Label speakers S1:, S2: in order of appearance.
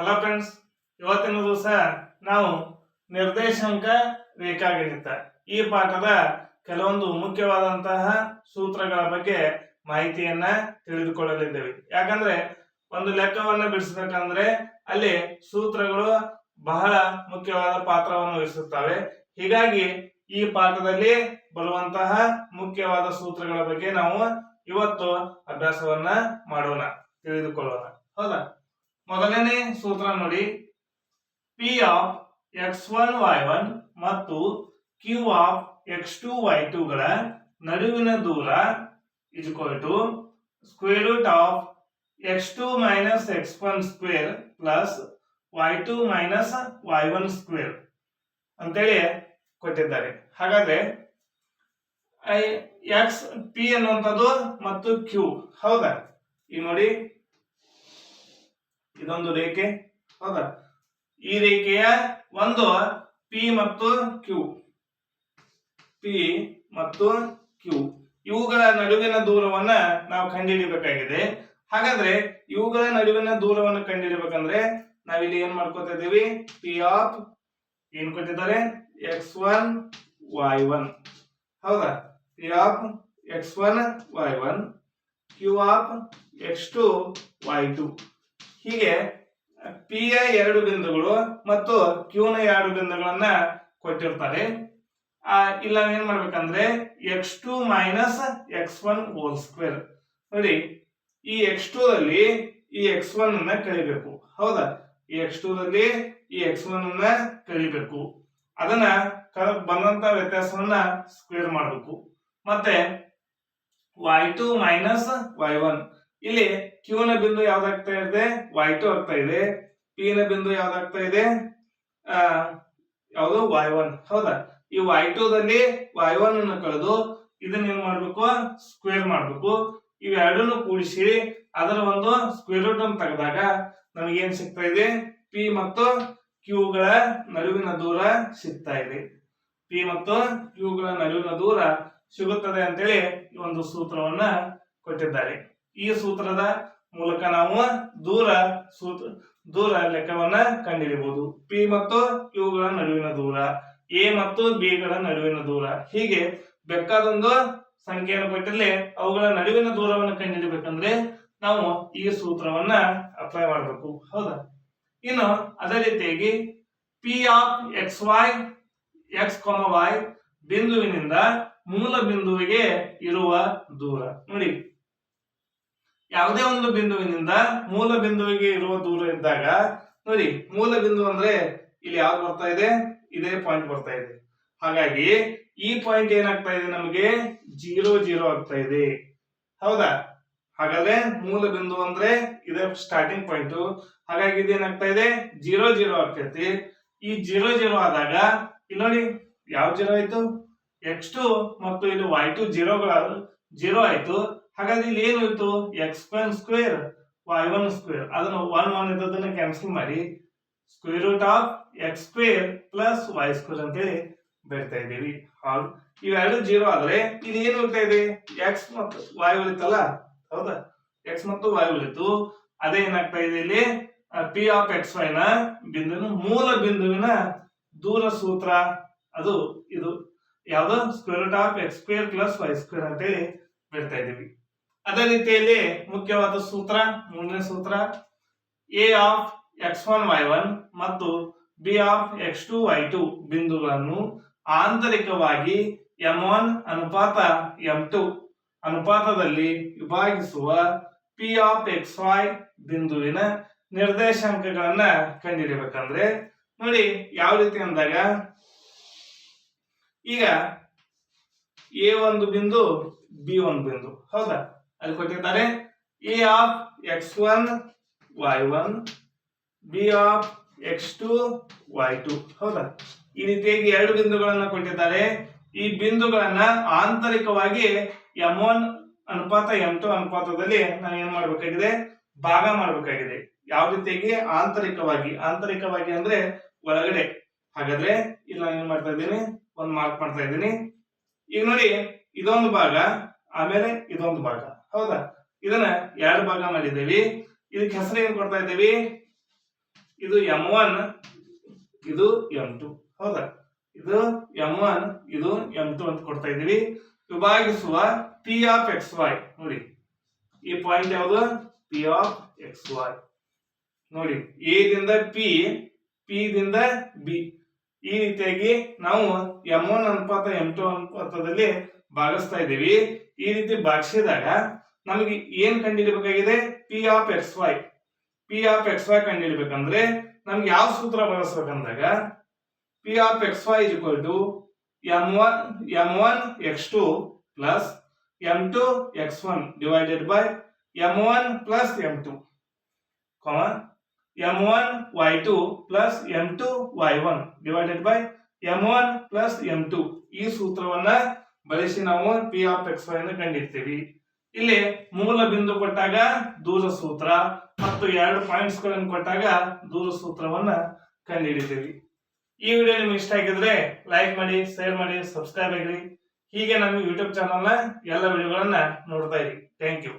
S1: Hello friends ಇವತ್ತಿನ ದಿವಸ ನಾವು ನಿರ್ದೇಶಾಂಕ ರೇಖಾಗಣಿತ ಈ ಪಾಠದ ಕೆಲವೊಂದು ಮುಖ್ಯವಾದಂತಹ ಸೂತ್ರಗಳ ಬಗ್ಗೆ ಮಾಹಿತಿಯನ್ನ ತಿಳಿದುಕೊಳ್ಳಲಿದ್ದೇವೆ. ಯಾಕಂದ್ರೆ ಒಂದು ಲೆಕ್ಕವನ್ನ ಬಿಡಿಸಬೇಕಂದ್ರೆ ಅಲ್ಲಿ ಸೂತ್ರಗಳು ಬಹಳ ಮುಖ್ಯವಾದ ಪಾತ್ರವನ್ನು ವಹಿಸುತ್ತವೆ. ಹೀಗಾಗಿ ಈ ಪಾಠದಲ್ಲಿ ಬರುವಂತಹ ಮುಖ್ಯವಾದ ಸೂತ್ರಗಳ ಬಗ್ಗೆ ನಾವು ಇವತ್ತು ಅಭ್ಯಾಸವನ್ನ ಮಾಡೋಣ. ತಿಳಿದುಕೊಳ್ಳೋಣ. ಹೌದಾ? ಮೊದಲನೇ ಸೂತ್ರ ನೋಡಿ. P of x one y one ಮತ್ತು Q of x two y ಗಳ ನಡುವಿನ ದೂರ is equal to square root of x two minus x one square plus y two minus y one square ಅಂತೇಳಿ ಕೊಟ್ಟಿದ್ದಾರೆ. ಹಾಗಾದ್ರೆ ಎಕ್ಸ್ ಪಿ ಅನ್ನುವಂಥದ್ದು ಮತ್ತು Q ಹೌದಾ? ಈಗ ನೋಡಿ. ಇದೊಂದು ರೇಖೆ. ಹೌದಾ? ಈ ರೇಖೆಯ ಒಂದು ಪಿ ಮತ್ತು ಕ್ಯೂ ಪಿ ಮತ್ತು ಕ್ಯೂ ಇವುಗಳ ನಡುವಿನ ದೂರವನ್ನ ನಾವು ಕಂಡುಹಿಡಿಯಬೇಕಾಗಿದೆ ಹಾಗಾದ್ರೆ ಇವುಗಳ ನಡುವಿನ ದೂರವನ್ನು ಕಂಡುಹಿಡಿಯಬೇಕಂದ್ರೆ ನಾವಿಲ್ಲಿ ಏನ್ ಮಾಡ್ಕೋತಾ ಇದೀವಿ ಪಿ ಆಫ್ ಏನ್ ಕೊಟ್ಟಿದ್ದಾರೆ? ಎಕ್ಸ್ ಒನ್ ವೈ ಒನ್ ಹೌದಾ? P of x one y one Q of x two y two ಹೀಗೆ ಪಿ ಯ ಎರಡು ಬಿಂದುಗಳು ಮತ್ತು ಕ್ಯೂನ ಎರಡು ಬಿಂದುಗಳನ್ನ ಕೊಟ್ಟಿರ್ತಾರೆ. ಆ, ಇಲ್ಲ ಏನ್ ಮಾಡ್ಬೇಕಂದ್ರೆ x two minus x one whole square ನೋಡಿ, ಈ ಎಕ್ಸ್ ಟೂ ದಲ್ಲಿ ಈ ಎಕ್ಸ್ ಒನ್ ಅನ್ನ ಕಳಿಬೇಕು ಹೌದಾ? ಈ ಎಕ್ಸ್ ಟೂ ದಲ್ಲಿ ಈ ಎಕ್ಸ್ ಒನ್ ಅನ್ನ ಕಳಿಬೇಕು ಅದನ್ನ ಬಂದಂತ ವ್ಯತ್ಯಾಸವನ್ನ ಸ್ಕ್ವೇರ್ ಮಾಡಬೇಕು. ಮತ್ತೆ y two minus y one ಇಲ್ಲಿ ಕ್ಯೂ ನ ಬಿಂದು ಯಾವ್ದಾಗ್ತಾ ಇದೆ? ವೈ ಟು ಆಗ್ತಾ ಇದೆ. ಪಿ ನ ಬಿಂದು ಯಾವ್ದಾಗ್ತಾ ಇದೆ? ಆ, ಯಾವುದು? ವೈ ಒನ್ ಹೌದಾ? ಈ ವೈ ಟು ದಲ್ಲಿ ವೈ ಒನ್ ಅನ್ನು ಕಳೆದು ಇದನ್ನ ಏನ್ ಮಾಡ್ಬೇಕು? ಸ್ಕ್ವೇರ್ ಮಾಡ್ಬೇಕು. ಇವೆರಡನ್ನು ಕೂಡಿಸಿ ಅದರ ಒಂದು ಸ್ಕ್ವೇರ್ ರೂಟ್ ಅನ್ನು ತೆಗೆದಾಗ ನಮಗೆ ಏನ್ ಸಿಗ್ತಾ ಇದೆ? ಪಿ ಮತ್ತು ಕ್ಯೂಗಳ ನಡುವಿನ ದೂರ ಸಿಗ್ತಾ ಇದೆ. ಪಿ ಮತ್ತು ಕ್ಯೂಗಳ ನಡುವಿನ ದೂರ ಸಿಗುತ್ತದೆ ಅಂತೇಳಿ ಈ ಒಂದು ಸೂತ್ರವನ್ನ ಕೊಟ್ಟಿದ್ದಾರೆ. ಈ ಸೂತ್ರದ ಮೂಲಕ ನಾವು ದೂರ ಸೂತ್ರ, ದೂರ ಲೆಕ್ಕವನ್ನ ಕಂಡುಹಿಡಿಯಬಹುದು ಪಿ ಮತ್ತು ಇವುಗಳ ನಡುವಿನ ದೂರ ಎ ಮತ್ತು ಬಿಗಳ ನಡುವಿನ ದೂರ. ಹೀಗೆ ಬೇಕಾದೊಂದು ಸಂಖ್ಯೆಯನ್ನು ಕೊಟ್ಟಲ್ಲಿ ಅವುಗಳ ನಡುವಿನ ದೂರವನ್ನು ಕಂಡುಹಿಡಿಬೇಕಂದ್ರೆ ನಾವು ಈ ಸೂತ್ರವನ್ನ ಅಪ್ಲೈ ಮಾಡಬೇಕು. ಹೌದಾ? ಇನ್ನು ಅದೇ ರೀತಿಯಾಗಿ P of x y x comma y ಬಿಂದುವಿನಿಂದ ಮೂಲ ಬಿಂದುವಿಗೆ ಇರುವ ದೂರ. ನೋಡಿ. ಯಾವುದೇ ಒಂದು ಬಿಂದುವಿನಿಂದ ಮೂಲ ಬಿಂದುವಿಗೆ ಇರುವ ದೂರ ಇದ್ದಾಗ, ನೋಡಿ, ಮೂಲ ಬಿಂದು ಅಂದ್ರೆ ಇಲ್ಲಿ ಯಾವ್ದು ಬರ್ತಾ ಇದೆ? ಇದೇ ಪಾಯಿಂಟ್ ಬರ್ತಾ ಇದೆ. ಹಾಗಾಗಿ ಈ ಪಾಯಿಂಟ್ ಏನಾಗ್ತಾ ಇದೆ ನಮಗೆ? ಜೀರೋ ಜೀರೋ ಆಗ್ತಾ ಇದೆ. ಹೌದಾ? ಹಾಗಾದ್ರೆ ಮೂಲ ಬಿಂದು ಅಂದ್ರೆ ಇದೇ ಸ್ಟಾರ್ಟಿಂಗ್ ಪಾಯಿಂಟ್ ಹಾಗಾಗಿ ಇದೇನಾಗ್ತಾ ಇದೆ? ಜೀರೋ ಜೀರೋ ಆಗ್ತೈತಿ. ಈ ಜೀರೋ ಜೀರೋ ಆದಾಗ, ಇಲ್ಲಿ ನೋಡಿ, ಯಾವ ಜೀರೋ ಆಯ್ತು? ಎಕ್ಸ್ ಟು ಮತ್ತು ಇದು ವೈ ಟು ಜೀರೋಗಳು ಜೀರೋ ಆಯ್ತು. ಹಾಗಾದ್ರೆ ಇಲ್ಲಿ ಏನು ಹೋಯ್ತು x one square y one square ಅದನ್ನ ಒನ್ ಒನ್ ಇದ್ದದನ್ನ ಕ್ಯಾನ್ಸಲ್ ಮಾಡಿ square root of x square plus y square ಅಂತೇಳಿ ಬರ್ತಾ ಇದ್ದೀವಿ. ಹೌದು ಇವೆರಡು ಜೀರೋ ಆದ್ರೆ ಇಲ್ಲಿ ಏನು ಹೋಗ್ತಾ ಇದೆ? ಎಕ್ಸ್ ಮತ್ತು ವೈ ಉಳಿತಲ್ಲ? ಹೌದಾ? ಎಕ್ಸ್ ಮತ್ತು ವೈ ಉಳಿತು. ಅದೇ ಏನಾಗ್ತಾ ಇದೆ ಇಲ್ಲಿ? ಪಿ ಆಫ್ ಎಕ್ಸ್ ವೈ ನ ಬಿಂದುವಿನ ಮೂಲ ಬಿಂದುವಿನ ದೂರ ಸೂತ್ರ. ಅದು ಇದು ಯಾವ್ದು? Square root of x square plus y square ಅಂತೇಳಿ ಬಿಡ್ತಾ ಇದ್ದೀವಿ. ಅದೇ ರೀತಿಯಲ್ಲಿ ಮುಖ್ಯವಾದ ಸೂತ್ರ, ಮೂರನೇ ಸೂತ್ರ A of x one y one ಮತ್ತು B of x two y two ಬಿಂದುಗಳನ್ನು ಆಂತರಿಕವಾಗಿ ಎಂ ಒನ್ ಅನುಪಾತ ಎಂ ಟು ಅನುಪಾತದಲ್ಲಿ ವಿಭಾಗಿಸುವ ಪಿ ಆಫ್ ಎಕ್ಸ್ ವೈ ಬಿಂದುವಿನ ನಿರ್ದೇಶಾಂಕಗಳನ್ನ ಕಂಡುಹಿಡಿಯಬೇಕಂದ್ರೆ ನೋಡಿ ಯಾವ ರೀತಿ ಅಂದಾಗ ಈಗ ಎ ಒಂದು ಬಿಂದು ಬಿ ಒಂದು ಬಿಂದು, ಹೌದಾ? ಅಲ್ಲಿ ಕೊಟ್ಟಿದ್ದಾರೆ A of x one y one B of x two y two ಹೌದಾ? ಈ ರೀತಿಯಾಗಿ ಎರಡು ಬಿಂದುಗಳನ್ನು ಕೊಟ್ಟಿದ್ದಾರೆ. ಈ ಬಿಂದುಗಳನ್ನ ಆಂತರಿಕವಾಗಿ ಎಂ ಒನ್ ಅನುಪಾತ ಎಂ ಟು ಅನುಪಾತದಲ್ಲಿ ನಾವು ಏನ್ ಮಾಡ್ಬೇಕಾಗಿದೆ? ಭಾಗ ಮಾಡ್ಬೇಕಾಗಿದೆ. ಯಾವ ರೀತಿಯಾಗಿ? ಆಂತರಿಕವಾಗಿ. ಆಂತರಿಕವಾಗಿ ಅಂದ್ರೆ ಒಳಗಡೆ. ಹಾಗಾದ್ರೆ ಇಲ್ಲಿ ನಾನು ಏನ್ ಮಾಡ್ತಾ ಇದ್ದೀನಿ? ಒಂದು ಮಾರ್ಕ್ ಮಾಡ್ತಾ ಇದ್ದೀನಿ. ಈಗ ನೋಡಿ, ಇದೊಂದು ಭಾಗ, ಆಮೇಲೆ ಇದೊಂದು ಭಾಗ. ಹೌದಾ? ಇದನ್ನ ಎರಡು ಭಾಗ ಮಾಡಿದ್ದೇವೆ. ಇದಕ್ಕೆ ಹೆಸರು ಏನ್ ಕೊಡ್ತಾ ಇದ್ದೀವಿ? ಇದು ಎಂ ಒನ್ ಇದು ಎಂ ಟು ಹೌದಾ? ಇದು ಎಂ ಒನ್ ಇದು ಎಂ ಟು ಅಂತ ಕೊಡ್ತಾ ಇದ್ದೀವಿ. ವಿಭಾಗಿಸುವ ಪಿ ಆಫ್ ಎಕ್ಸ್ ವೈ ನೋಡಿ. ಈ ಪಾಯಿಂಟ್ ಯಾವುದು? ಪಿ ಆಫ್ ಎಕ್ಸ್ ವೈ ನೋಡಿ. ಎ ದಿಂದ ಪಿ ಪಿ ದಿಂದ ಬಿ ಈ ರೀತಿಯಾಗಿ ನಾವು ಎಂ ಒನ್ ಅನುಪಾತ ಎಂ ಟು ಅನುಪಾತದಲ್ಲಿ ಭಾಗಿಸ್ತಾ ಇದ್ದೀವಿ. ಈ ರೀತಿ ಭಾಗಿಸಿದಾಗ ನಮಗೆ ಏನ್ ಕಂಡಿಡಿಬೇಕಾಗಿದೆ? P of x y P of x y ಕಂಡಿಡಿಬೇಕಂದ್ರೆ ನಮ್ಗೆ ಯಾವ ಸೂತ್ರ ಬಳಸ್ಬೇಕಂದಾಗ P of x y is equal to M one M one x two plus M two x one divided by M one plus M two M one y two plus M two y one divided by M one plus M two ಈ ಸೂತ್ರವನ್ನ ಬಳಸಿ ನಾವು P of X Y ಅನ್ನು ಕಂಡಿಡ್ತೀವಿ ಇಲ್ಲಿ ಮೂಲ ಬಿಂದು ಕೊಟ್ಟಾಗ ದೂರ ಸೂತ್ರ ಮತ್ತು ಎರಡು ಪಾಯಿಂಟ್ಸ್ಗಳನ್ನು ಕೊಟ್ಟಾಗ ದೂರ ಸೂತ್ರವನ್ನ ಕಂಡುಹಿಡಿತೀವಿ. ಈ ವಿಡಿಯೋ ನಿಮ್ಗೆ ಇಷ್ಟ ಆಗಿದ್ರೆ ಲೈಕ್ ಮಾಡಿ ಶೇರ್ ಮಾಡಿ ಸಬ್ಸ್ಕ್ರೈಬ್ ಆಗಿರಿ. ಹೀಗೆ ನಮ್ಮ ಯೂಟ್ಯೂಬ್ ಚಾನಲ್ನ ಎಲ್ಲ ವಿಡಿಯೋಗಳನ್ನ ನೋಡ್ತಾ ಇರಿ. Thank you